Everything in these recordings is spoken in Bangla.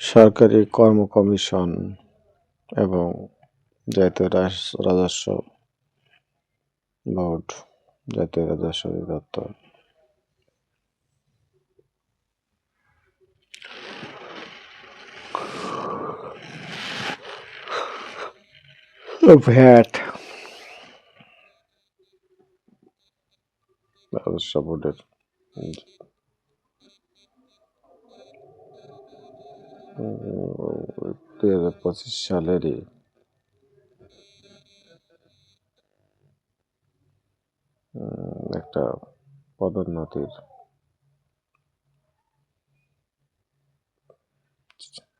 সরকারি কর্ম কমিশন এবং জাতীয় রাজস্ব বোর্ড জাতীয় রাজস্ব অধিদপ্তর। ভ্যাট রাজস্ব বোর্ডের দুই হাজার পঁচিশ সালেরই একটা পদোন্নতির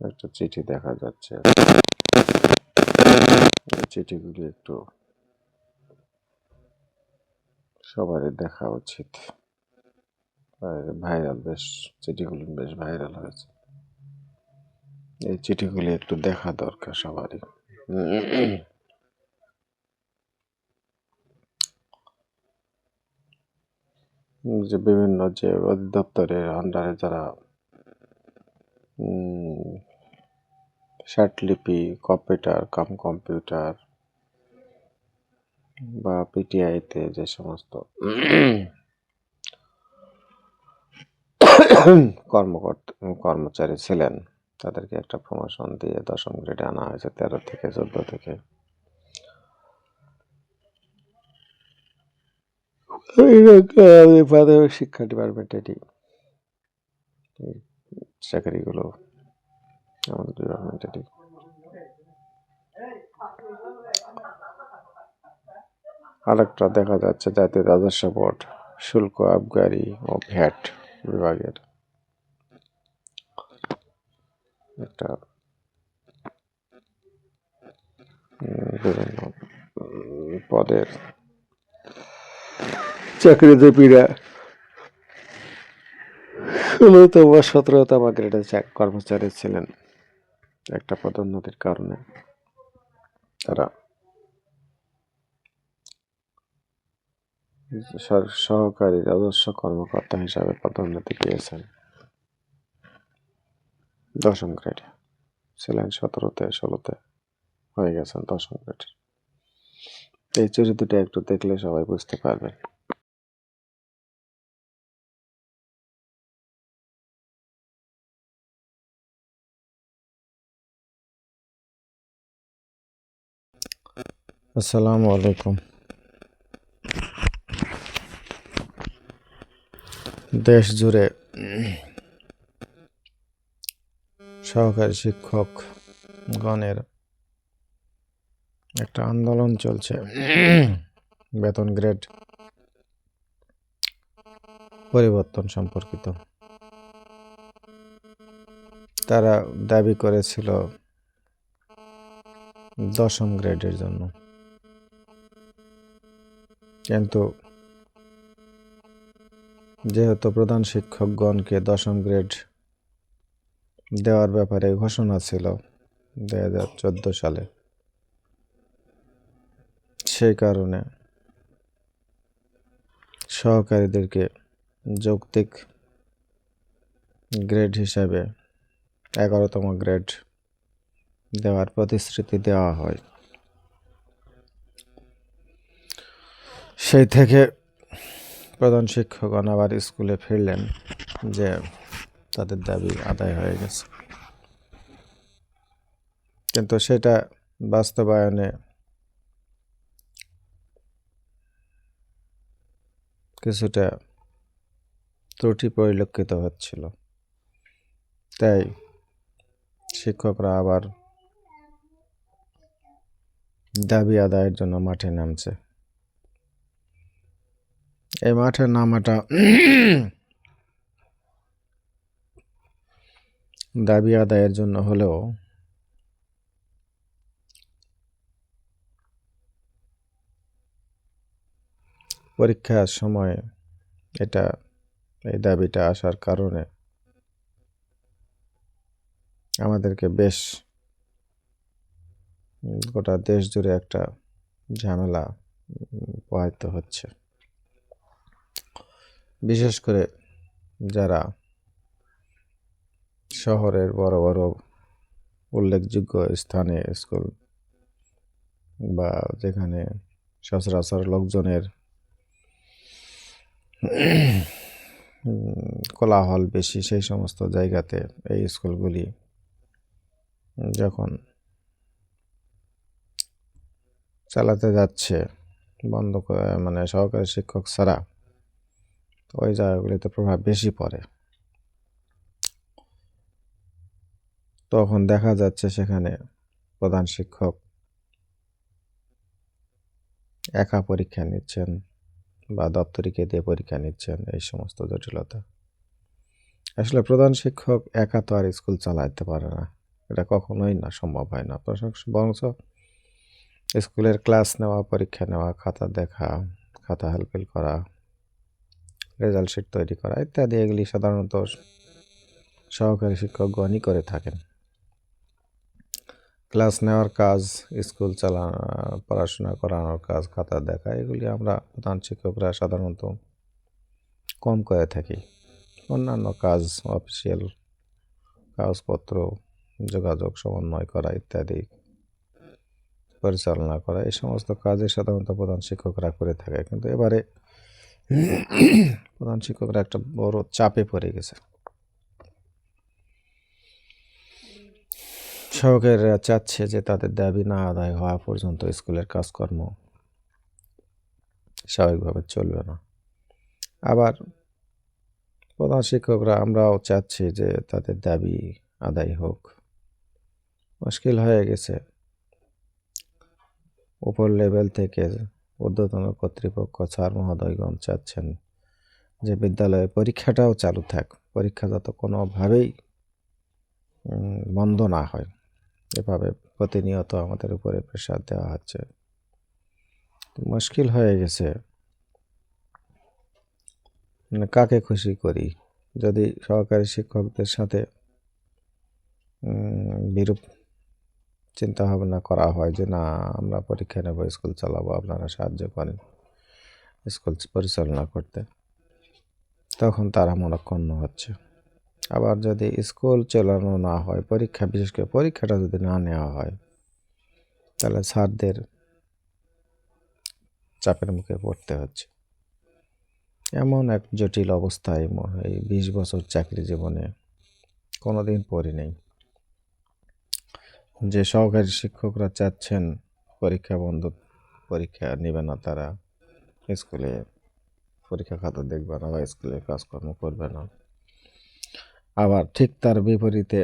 একটা চিঠি দেখা যাচ্ছে। চিঠিগুলি একটু সবারই দেখা উচিত। ভাইরাল বেশ চিঠিগুলি, বেশ ভাইরাল হয়েছে। এই চিঠিগুলি একটু দেখা দরকার সবারই। যে বিভিন্ন যে অধিদপ্তরের আন্ডারে যারা লিপি কম্পিউটার কাম কম্পিউটার বা পিটিআইতে যে সমস্ত কর্মকর্তা কর্মচারী ছিলেন। তাদেরকে একটা প্রমোশন দিয়ে দশম গ্রেডে আনা হয়েছে তেরো থেকে চোদ্দ থেকে। প্রাথমিক শিক্ষা ডিপার্টমেন্টেরই এই চাকরিগুলো আমাদের ডিপার্টমেন্টেরই আরেকটা দেখা যাচ্ছে জাতীয় রাজস্ব বোর্ড শুল্ক আবগারি ও ভ্যাট বিভাগের। একটা বিভিন্ন পদের চাকরিজীবীরা ষোলোতম বা সতেরোতম গ্রেডের কর্মচারী ছিলেন। একটা পদোন্নতির কারণে তারা সহকারী রাজস্ব কর্মকর্তা হিসাবে পদোন্নতি পেয়েছেন। দশম গ্রেডে ছিলেন সতেরোতে, ষোলোতে হয়ে গেছেন দশম গ্রেডে এই চরিত্রটা একটু দেখলে সবাই বুঝতে পারবেন আসসালামু আলাইকুম। দেশ জুড়ে সহকারী শিক্ষক গণের একটা আন্দোলন চলছে। বেতন গ্রেড পরিবর্তন সম্পর্কিত। তারা দাবি করেছিল দশম গ্রেডের জন্য। কিন্তু যেহেতু প্রধান শিক্ষকগণকে দশম গ্রেড দেওয়ার ব্যাপারে ঘোষণা ছিল দু হাজার চোদ্দ সালে। সেই কারণে সহকারীদেরকে যৌক্তিক গ্রেড হিসাবে এগারোতম গ্রেড দেওয়ার প্রতিশ্রুতি দেওয়া হয়। সেই থেকে প্রধান শিক্ষক আবার স্কুলে ফিরলেন যে তাদের দাবি আদায় হয়ে গেছে। কিন্তু সেটা বাস্তবায়নে কিছুটা ত্রুটি পরিলক্ষিত হচ্ছিল। তাই শিক্ষকরা আবার দাবি আদায়ের জন্য মাঠে নামছে। এই মাঠে নামাটা দাবি আদায়ের জন্য হলেও পরীক্ষার সময় এটা, এই দাবিটা আসার কারণে আমাদেরকে বেশ গোটা দেশ জুড়ে একটা ঝামেলা পোহাইতে হচ্ছে। বিশেষ করে যারা শহরের বড় বড় উল্লেখযোগ্য স্থানে স্কুল বা যেখানে সচরাচর লোকজনের কোলাহল বেশি, সেই সমস্ত জায়গাতে এই স্কুলগুলি যখন চালাতে যাচ্ছে, বন্ধ মানে সহকারী শিক্ষক ছাড়া, ওই জায়গাগুলিতে প্রভাব বেশি পড়ে। তখন দেখা যাচ্ছে সেখানে প্রধান শিক্ষক একা পরীক্ষা নিচ্ছেন বা দপ্তরিকে দিয়ে পরীক্ষা নিচ্ছেন, এই সমস্ত জটিলতা। আসলে প্রধান শিক্ষক একা তো আর স্কুল চালাইতে পারে না। এটা কখনোই না, সম্ভব হয় না। বরঞ্চ স্কুলের ক্লাস নেওয়া, পরীক্ষা নেওয়া, খাতা দেখা, খাতা হেল্পেল করা, রেজাল্ট শিট তৈরি করা ইত্যাদি এগুলি সাধারণত সহকারী শিক্ষকগণই করে থাকেন। ক্লাস নেওয়ার কাজ, স্কুল চালানো পড়াশোনা করানোর কাজ, খাতা দেখা, এগুলি আমরা প্রধান শিক্ষকরা সাধারণত কম করে থাকি। অন্যান্য কাজ, অফিসিয়াল কাগজপত্র, যোগাযোগ সমন্বয় করা ইত্যাদি, পরিচালনা করা, এই সমস্ত কাজে সাধারণত প্রধান শিক্ষকরা করে থাকে। কিন্তু এবারে প্রধান শিক্ষকরা একটা বড় চাপে পড়ে গেছে। সহকারীরা চাচ্ছে যে তাদের দাবি না আদায় হওয়া পর্যন্ত স্কুলের কাজকর্ম স্বাভাবিকভাবে চলবে না। আবার প্রধান শিক্ষকরা আমরাও চাচ্ছি যে তাদের দাবি আদায় হোক। মুশকিল হয়ে গেছে। উপর লেভেল থেকে ঊর্ধ্বতন কর্তৃপক্ষ স্যার মহোদয়গণ চাচ্ছেন যে বিদ্যালয়ে পরীক্ষাটাও চালু থাক। পরীক্ষা যাতে কোনোভাবেই বন্ধ না হয়। এভাবে প্রতিনিয়ত আমাদের উপরে প্রেশার দেওয়া হচ্ছে। মুশকিল হয়ে গেছে। মানে কাকে খুশি করি? যদি সহকারী শিক্ষকদের সাথে বিরূপ চিন্তা ভাবনা করা হয় যে, না, আমরা পরীক্ষা নেব, স্কুল চালাবো, আপনারা সাহায্য করেন স্কুল পরিচালনা করতে, তখন তারা মনক্ষুণ্ণ হচ্ছে। আবার যদি স্কুল চালানো না হয়, পরীক্ষা, বিশেষ করে পরীক্ষাটা যদি না নেওয়া হয়, তাহলে স্যারদের চাপের মুখে পড়তে হচ্ছে। এমন এক জটিল অবস্থায় এই বিশ বছর চাকরি জীবনে কোনোদিন পড়ি নেই যে সহকারী শিক্ষকরা চাচ্ছেন পরীক্ষা বন্ধ, পরীক্ষা নেবে না তারা, স্কুলে পরীক্ষা খাতা দেখবে না বা স্কুলে কাজকর্ম করবে না। আবার ঠিক তার বিপরীতে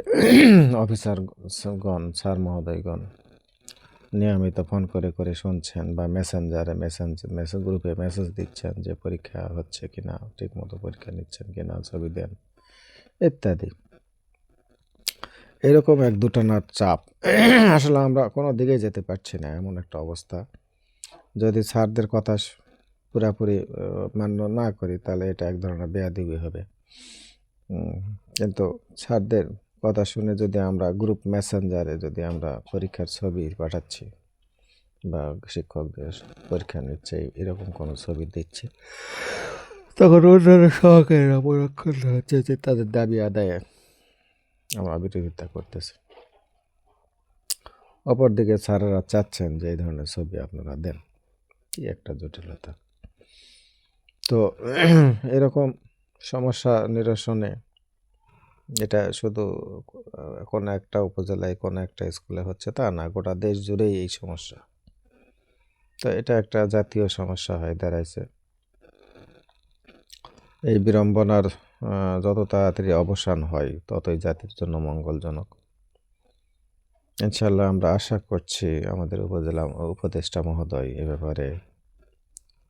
অফিসারগণ, স্যার মহোদয়গণ, নিয়মিত ফোন করে করে শুনছেন বা মেসেঞ্জারে মেসেঞ্জ মেসেজ গ্রুপে মেসেজ দিচ্ছেন যে পরীক্ষা হচ্ছে কিনা, ঠিকমতো পরীক্ষা নিচ্ছেন কি না ছবি দেন, ইত্যাদি। এরকম এক দুটানার চাপ। আসলে আমরা কোনো দিকে যেতে পারছি না, এমন একটা অবস্থা। যদি স্যারদের কথা পুরাপুরি মান্য না করি, তাহলে এটা এক ধরনের বেয়াদিবি হবে। কিন্তু স্যারদের কথা শুনে যদি আমরা গ্রুপ মেসেঞ্জারে যদি আমরা পরীক্ষার ছবি পাঠাচ্ছি বা শিক্ষকদের পরীক্ষা নিচ্ছে, এরকম কোনো ছবি দিচ্ছে? তখন অন্যান্য সহকারীরা পরক্ষণ হচ্ছে যে তাদের দাবি আদায়ে আমরা বিরোধিতা করতেছি। অপরদিকে স্যারেরা চাচ্ছেন যে এই ধরনের ছবি আপনারা দেন। কি একটা জটিলতা। তো এরকম সমস্যা নিরসনে এটা শুধু কোনো একটা উপজেলায় কোনো একটা স্কুলে হচ্ছে তা না, গোটা দেশ জুড়েই এই সমস্যা। তো এটা একটা জাতীয় সমস্যা হয়ে দাঁড়াইছে। এই বিড়ম্বনার যত তাড়াতাড়ি অবসান হয়, ততই জাতির জন্য মঙ্গলজনক। ইনশাল্লাহ আমরা আশা করছি আমাদের উপজেলা, উপদেষ্টা মহোদয় এ ব্যাপারে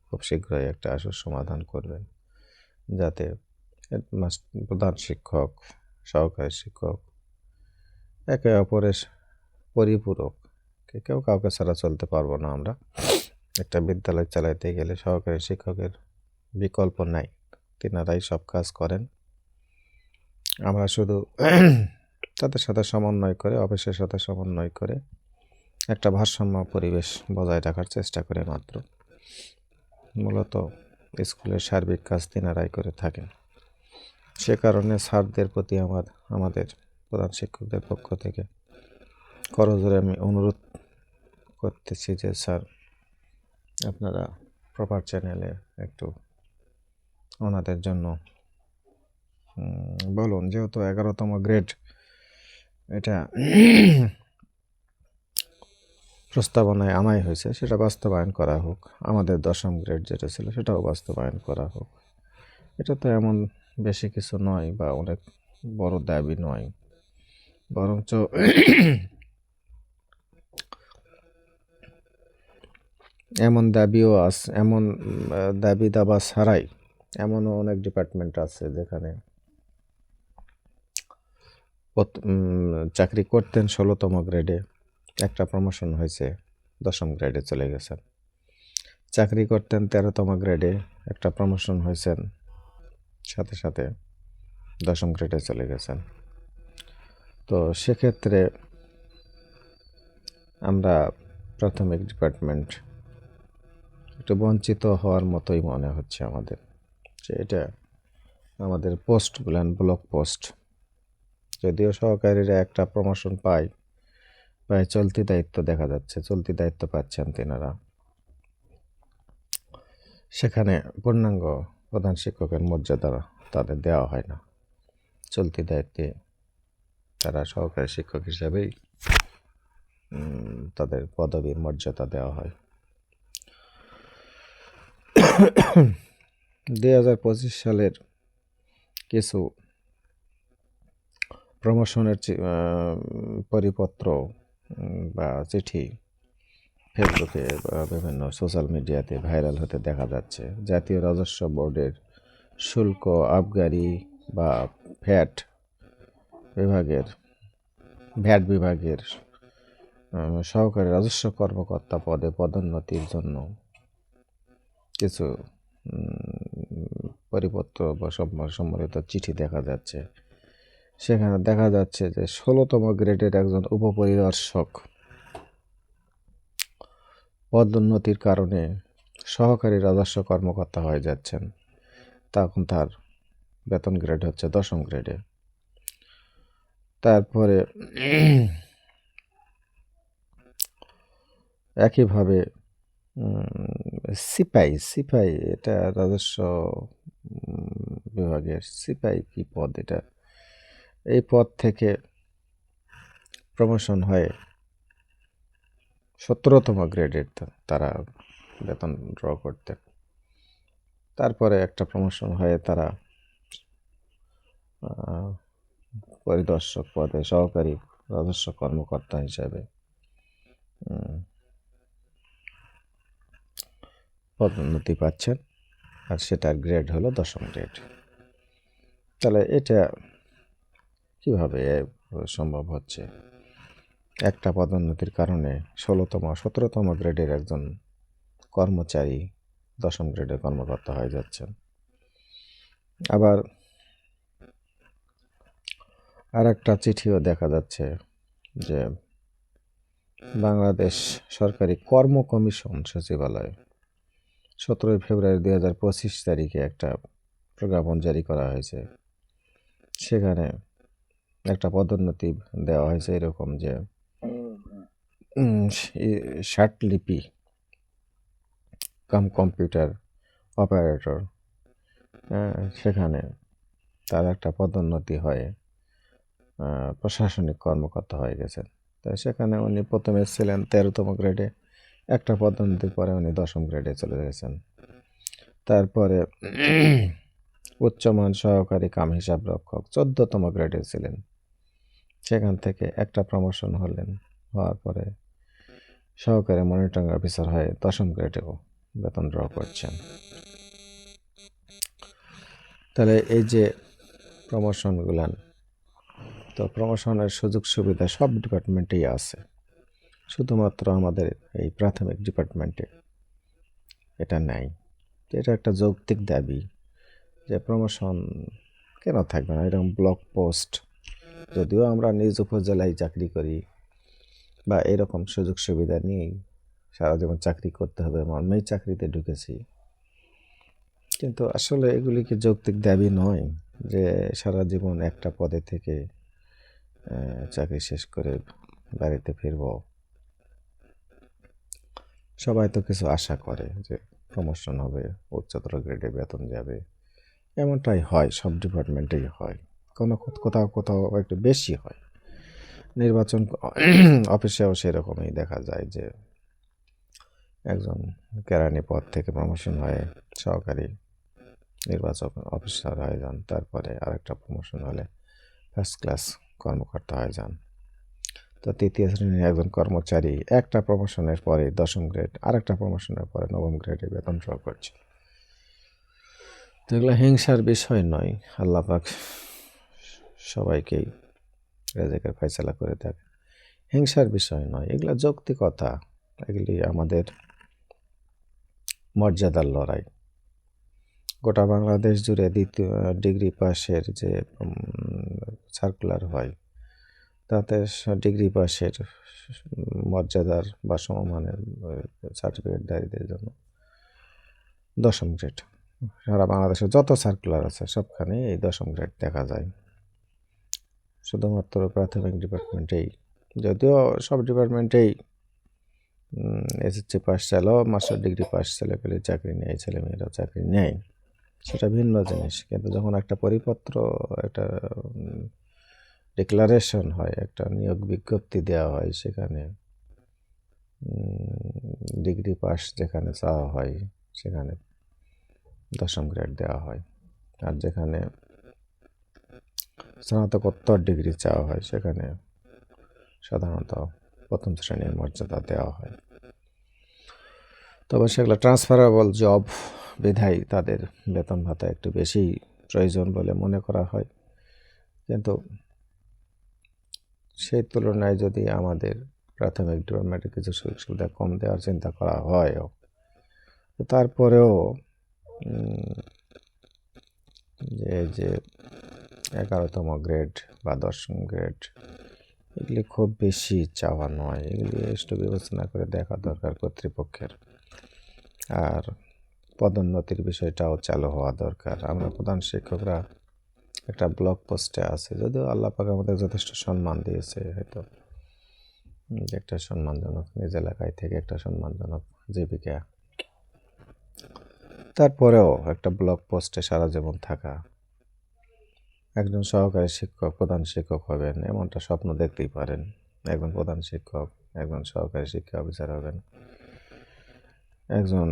খুব শীঘ্রই একটা আশুর সমাধান করবেন। যাতে প্রধান শিক্ষক, সহকারী শিক্ষক, একে অপরের পরিপূরক কেউ কাউকে ছাড়া চলতে পারব না আমরা। একটা বিদ্যালয় চালাইতে গেলে সহকারী শিক্ষকের বিকল্প নাই। তিনারাই সব কাজ করেন। আমরা শুধু তাদের সাথে সমন্বয় করে, অফিসের সাথে সমন্বয় করে একটা ভারসাম্য পরিবেশ বজায় রাখার চেষ্টা করে মাত্র। মূলত স্কুলের সার্বিক কাজ তিনারাই করে থাকেন। সে কারণে স্যারদের প্রতি আমার, আমাদের প্রধান শিক্ষকদের পক্ষ থেকে করজোরে আমি অনুরোধ করতেছি যে স্যার, আপনারা প্রপার চ্যানেলে একটু ওনাদের জন্য বলুন, যেহেতু এগারোতম গ্রেড এটা প্রস্তাবনায় আনাই হয়েছে, সেটা বাস্তবায়ন করা হোক। আমাদের দশম গ্রেড যেটা ছিল, সেটাও বাস্তবায়ন করা হোক। এটা তো এমন বেশি কিছু নয় বা অনেক বড় দাবি নয়। বরঞ্চ এমন দাবিও আছে এমন দাবি দাবা ছাড়াই এমনও অনেক ডিপার্টমেন্ট আছে যেখানে চাকরি করতেন ষোলোতম গ্রেডে। একটা প্রমোশন হয়েছে, দশম গ্রেডে চলে গেছেন চাকরি করতেন তেরোতম গ্রেডে একটা প্রমোশন হয়েছেন সাথে সাথে দশম গ্রেডে চলে গেছেন। তো সেক্ষেত্রে আমরা প্রাথমিক ডিপার্টমেন্ট একটু বঞ্চিত হওয়ার মতোই মনে হচ্ছে আমাদের, যে এটা আমাদের পোস্টগুলান ব্লক পোস্ট যদিও সহকারীরা একটা প্রমোশন পায় প্রায় চলতি দায়িত্ব দেখা যাচ্ছে, চলতি দায়িত্ব পাচ্ছেন তেনারা। সেখানে পূর্ণাঙ্গ প্রধান শিক্ষকের মর্যাদা তাদের দেওয়া হয় না। চলতি দায়িত্বে তারা সহকারী শিক্ষক হিসাবেই তাদের পদবীর মর্যাদা দেওয়া হয়। দুই হাজার পঁচিশ সালের কিছু প্রমোশনের পরিপত্র বা চিঠি ফেসবুকে বা বিভিন্ন সোশ্যাল মিডিয়াতে ভাইরাল হতে দেখা যাচ্ছে। জাতীয় রাজস্ব বোর্ডের শুল্ক, আবগারি বা ভ্যাট বিভাগের ভ্যাট বিভাগের সহকারী রাজস্ব কর্মকর্তা পদে পদোন্নতির জন্য কিছু পরিপত্র বা সম্ম- সম্মিলিত চিঠি দেখা যাচ্ছে। সেখানে দেখা যাচ্ছে যে ষোলোতম গ্রেডের একজন উপপরিদর্শক পদোন্নতির কারণে সহকারী রাজস্ব কর্মকর্তা হয়ে যাচ্ছেন। তখন তার বেতন গ্রেড হচ্ছে দশম গ্রেডে। তারপরে একইভাবে সিপাই সিপাই, এটা রাজস্ব বিভাগের সিপাই কি পদ এটা? এই পদ থেকে প্রমোশন হয়ে। সতেরোতম গ্রেডের তারা বেতন ড্র করতেন। তারপরে একটা প্রমোশন হয়ে তারা পরিদর্শক পদে সহকারী রাজস্ব কর্মকর্তা হিসাবে পদোন্নতি পাচ্ছেন। আর সেটার গ্রেড হলো দশম গ্রেড তাহলে এটা কীভাবে সম্ভব হচ্ছে? একটা পদোন্নতির কারণে ষোলোতম, সতেরোতম গ্রেডের একজন কর্মচারী দশম গ্রেডের কর্মকর্তা হয়ে যাচ্ছেন। আবার আর একটা চিঠিও দেখা যাচ্ছে যে বাংলাদেশ সরকারি কর্ম কমিশন সচিবালয় সতেরোই ফেব্রুয়ারি দুই হাজার পঁচিশ তারিখে একটা প্রজ্ঞাপন জারি করা হয়েছে। সেখানে একটা পদোন্নতি দেওয়া হয়েছে এরকম যে ষাটলিপি কাম কম্পিউটার অপারেটর সেখানে তার একটা পদোন্নতি হয়ে প্রশাসনিক কর্মকর্তা হয়ে গেছেন। তাই সেখানে উনি প্রথমে ছিলেন তেরোতম গ্রেডে একটা পদোন্নতির পরে উনি দশম গ্রেডে চলে গেছেন। তারপরে উচ্চমান সহকারী কাম হিসাব রক্ষক চোদ্দতম গ্রেডে ছিলেন। সেখান থেকে একটা প্রমোশন হলেন। হওয়ার পরে সহকারী মনিটরিং অফিসার হয়ে দশম গ্রেডেও বেতন ড্র করছেন। তাহলে এই যে প্রমোশনগুলান তো প্রমোশনের সুযোগ সুবিধা সব ডিপার্টমেন্টেই আছে। শুধুমাত্র আমাদের এই প্রাথমিক ডিপার্টমেন্টে এটা নাই। এটা একটা যৌক্তিক দাবি যে প্রমোশন কেন থাকবে না? এরকম ব্লক পোস্ট যদিও আমরা নিজ উপজেলায় চাকরি করি বা এরকম সুযোগ সুবিধা নিয়েই সারা জীবন চাকরি করতে হবে মর্মেই চাকরিতে ঢুকেছি। কিন্তু আসলে এগুলি কি যৌক্তিক দাবি নয় যে সারা জীবন একটা পদে থেকে চাকরি শেষ করে বাড়িতে ফিরব? সবাই তো কিছু আশা করে যে প্রমোশন হবে, উচ্চতর গ্রেডে বেতন যাবে। এমনটাই হয়, সব ডিপার্টমেন্টেই হয়। কোনো কোথাও কোথাও একটু বেশি হয়। নির্বাচন অফিসেও সেরকমই দেখা যায় যে একজন কেরানি পদ থেকে প্রমোশন হয়ে সহকারী নির্বাচক অফিসার হয়ে যান, তারপরে আরেকটা প্রমোশন হলে ফার্স্ট ক্লাস কর্মকর্তা হয়ে যান। তো তৃতীয় শ্রেণির একজন কর্মচারী একটা প্রমোশনের পরে দশম গ্রেড আরেকটা প্রমোশনের পরে নবম গ্রেডে বেতন ড্র করছে তো এগুলো হিংসার বিষয় নয়, আল্লাহ পাক সবাইকেই রেজেকের ফয়সালা করে থাকে হিংসার বিষয় নয়, এগুলো যৌক্তিকতা এগুলি আমাদের মর্যাদার লড়াই। গোটা বাংলাদেশ জুড়ে দ্বিতীয়, ডিগ্রি পাশের যে সার্কুলার হয়, তাতে ডিগ্রি পাশের মর্যাদার বা সমমানের সার্টিফিকেটধারীদের জন্য দশম গ্রেড সারা বাংলাদেশে যত সার্কুলার আছে সবখানে এই দশম গ্রেড দেখা যায়। শুধুমাত্র প্রাথমিক ডিপার্টমেন্টেই যদিও সব ডিপার্টমেন্টেই এসএসসি পাস চালও মাস্টার ডিগ্রি পাস ছেলে পেলে চাকরি নেয় ছেলে মেয়েরা চাকরি নেয়। সেটা ভিন্ন জিনিস। কিন্তু যখন একটা পরিপত্র, একটা ডিক্লারেশন হয়, একটা নিয়োগ বিজ্ঞপ্তি দেওয়া হয় সেখানে ডিগ্রি পাস যেখানে চাওয়া হয়, সেখানে দশম গ্রেড দেওয়া হয়। আর যেখানে স্নাতকোত্তর ডিগ্রি চাওয়া হয় সেখানে? সাধারণত প্রথম শ্রেণির মর্যাদা দেওয়া হয়। তবে সেগুলো ট্রান্সফারেবল জব বিধায় তাদের বেতন ভাতা একটু বেশি প্রয়োজন বলে মনে করা হয়। কিন্তু সেই তুলনায় যদি আমাদের প্রাথমিক ডিপার্টমেন্টে কিছু সুযোগ সুবিধা কম দেওয়ার চিন্তা করা হয় তারপরেও যে যে এগারোতম গ্রেড বা দশম গ্রেড এগুলি খুব বেশি চাওয়া নয়। এগুলি একটু বিবেচনা করে দেখা দরকার কর্তৃপক্ষের। আর পদোন্নতির বিষয়টাও চালু হওয়া দরকার। আমরা প্রধান শিক্ষকরা একটা ব্লগ পোস্টে আছে, যদিও আল্লাহ পাক আমাদের যথেষ্ট সম্মান দিয়েছে, হয়তো একটা সম্মানজনক নিজ এলাকায় থেকে একটা সম্মানজনক জীবিকা। তারপরেও একটা ব্লগ পোস্টে সারা জীবন থাকা একজন সহকারী শিক্ষক, প্রধান শিক্ষক হবেন, এমনটা স্বপ্ন দেখতেই পারেন। একজন প্রধান শিক্ষক, একজন সহকারী শিক্ষা অফিসার হবেন। একজন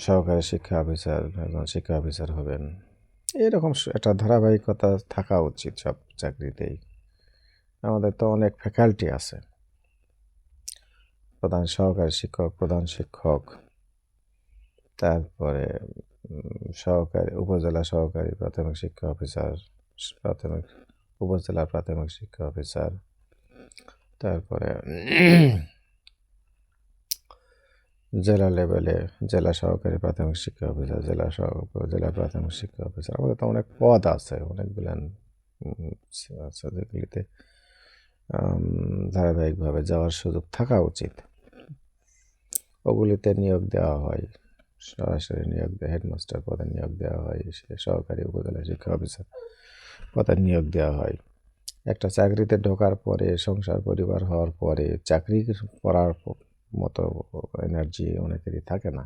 সহকারী শিক্ষা অফিসার, একজন শিক্ষা অফিসার হবেন। এরকম একটা ধারাবাহিকতা থাকা উচিত সব চাকরিতেই। আমাদের তো অনেক ফ্যাকাল্টি আছে। প্রধান সহকারী শিক্ষক, প্রধান শিক্ষক, তারপরে সহকারী, উপজেলা সহকারী, প্রাথমিক শিক্ষা অফিসার প্রাথমিক, উপজেলা প্রাথমিক শিক্ষা অফিসার। তারপরে জেলা লেভেলে জেলা সহকারী প্রাথমিক শিক্ষা অফিসার, জেলা সহ জেলা প্রাথমিক শিক্ষা অফিসার। আমাদের তো অনেক পদ আছে, অনেকগুলো আছে যেগুলিতে ধারাবাহিকভাবে যাওয়ার সুযোগ থাকা উচিত। ওগুলিতে নিয়োগ দেওয়া হয়, সরাসরি নিয়োগ দেওয়া হেডমাস্টার পদে নিয়োগ দেওয়া হয়, সে সহকারী উপজেলা শিক্ষা অফিসার। পদে নিয়োগ দেওয়া হয়। একটা চাকরিতে ঢোকার পরে, সংসার পরিবার হওয়ার পরে, চাকরি করার মতো এনার্জি অনেকেরই থাকে না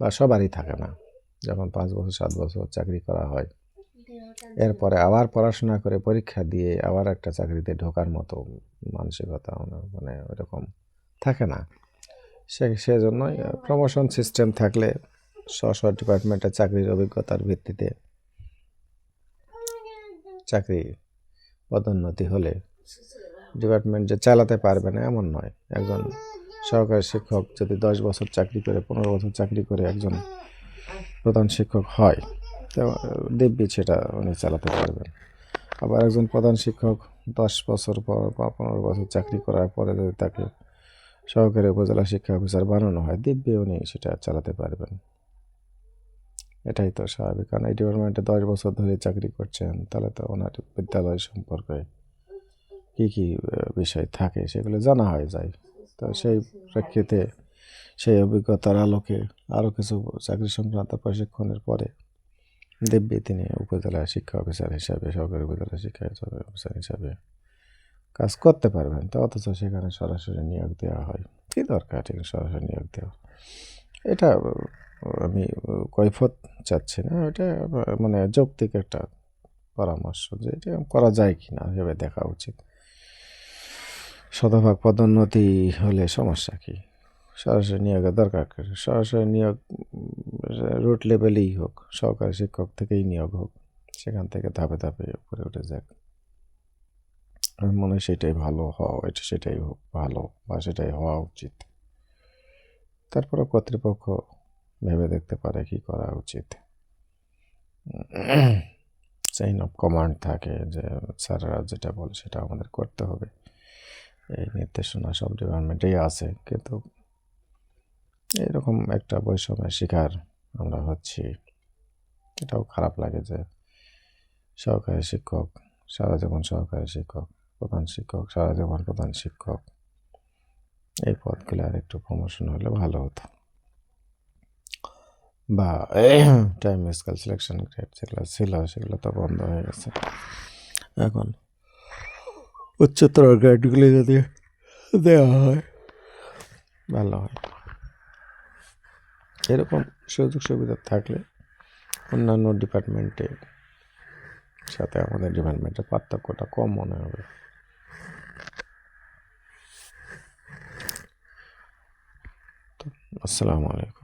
বা সবারই থাকে না। যখন পাঁচ বছর, সাত বছর চাকরি করা হয়, এরপরে আবার পড়াশোনা করে পরীক্ষা দিয়ে আবার একটা চাকরিতে ঢোকার মতো মানসিকতা মানে ওরকম থাকে না। সে, সেজন্যই প্রমোশন সিস্টেম থাকলে স্ব স্ব ডিপার্টমেন্টের চাকরির অভিজ্ঞতার ভিত্তিতে চাকরি পদোন্নতি হলে ডিপার্টমেন্ট যে চালাতে পারবে না, এমন নয়। একজন সহকারী শিক্ষক যদি দশ বছর চাকরি করে, পনেরো বছর চাকরি করে একজন প্রধান শিক্ষক হয়, তো দিব্যি সেটা উনি চালাতে পারবেন। আবার একজন প্রধান শিক্ষক দশ বছর পর বা পনেরো বছর চাকরি করার পরে যদি তাকে সহকারী উপজেলা শিক্ষা অফিসার বানানো হয়, দিব্যি উনি সেটা চালাতে পারবেন। এটাই তো স্বাভাবিক। কারণ এই ডিপার্টমেন্টে দশ বছর ধরে চাকরি করছেন, তাহলে তো ওনার বিদ্যালয় সম্পর্কে কী কী বিষয় থাকে সেগুলো জানা হয়ে যায়। তো সেই প্রেক্ষিতে সেই অভিজ্ঞতার আলোকে আরও কিছু চাকরি সংক্রান্ত প্রশিক্ষণের পরে দেবী তিনি উপজেলা শিক্ষা অফিসার হিসাবে সরকারি উপজেলা শিক্ষা অফিসার হিসাবে কাজ করতে পারবেন। তো অথচ সেখানে সরাসরি নিয়োগ দেওয়া হয়। কী দরকার ঠিক সরাসরি নিয়োগ দেওয়া? এটা আমি কৈফত চাচ্ছি না। এটা মানে যৌক্তিক একটা পরামর্শ যে এটা করা যায় কি না ভেবে দেখা উচিত। শতভাগ পদোন্নতি হলে সমস্যা কি? সরাসরি নিয়োগের দরকার? সরাসরি নিয়োগ রুট লেভেলেই হোক, সহকারী শিক্ষক থেকেই নিয়োগ হোক, সেখান থেকে ধাপে ধাপে উপরে উঠে যাক। আমার মনে হয় সেটাই ভালো হওয়া, এটা সেটাই হোক, ভালো বা সেটাই হওয়া উচিত। তারপরে কর্তৃপক্ষ ভেবে দেখতে পারে কি করা উচিত। চেইন অফ কমান্ড থাকে যে, স্যাররা যেটা বলে সেটা আমাদের করতে হবে। এই নির্দেশনা সব ডিপার্টমেন্টেই আছে, কিন্তু এরকম একটা বৈষম্যের শিকার আমরা হচ্ছি। এটাও খারাপ লাগে যে, সহকারী শিক্ষক, সারা জীবন সহকারী শিক্ষক, প্রধান শিক্ষক, সারা জীবন প্রধান শিক্ষক। এই পদগুলো আর একটু প্রমোশন হলে ভালো হতো। বা টাইম স্কেল সিলেকশন গ্রেড যেগুলো ছিল, সেগুলো তো বন্ধ হয়ে গেছে। এখন উচ্চতর গ্রেডগুলি যদি দেওয়া হয়, ভালো হয়। এরকম সুযোগ সুবিধা থাকলে অন্যান্য ডিপার্টমেন্টে সাথে আমাদের ডিপার্টমেন্টের পার্থক্যটা কম মনে হবে। আসসালামু আলাইকুম।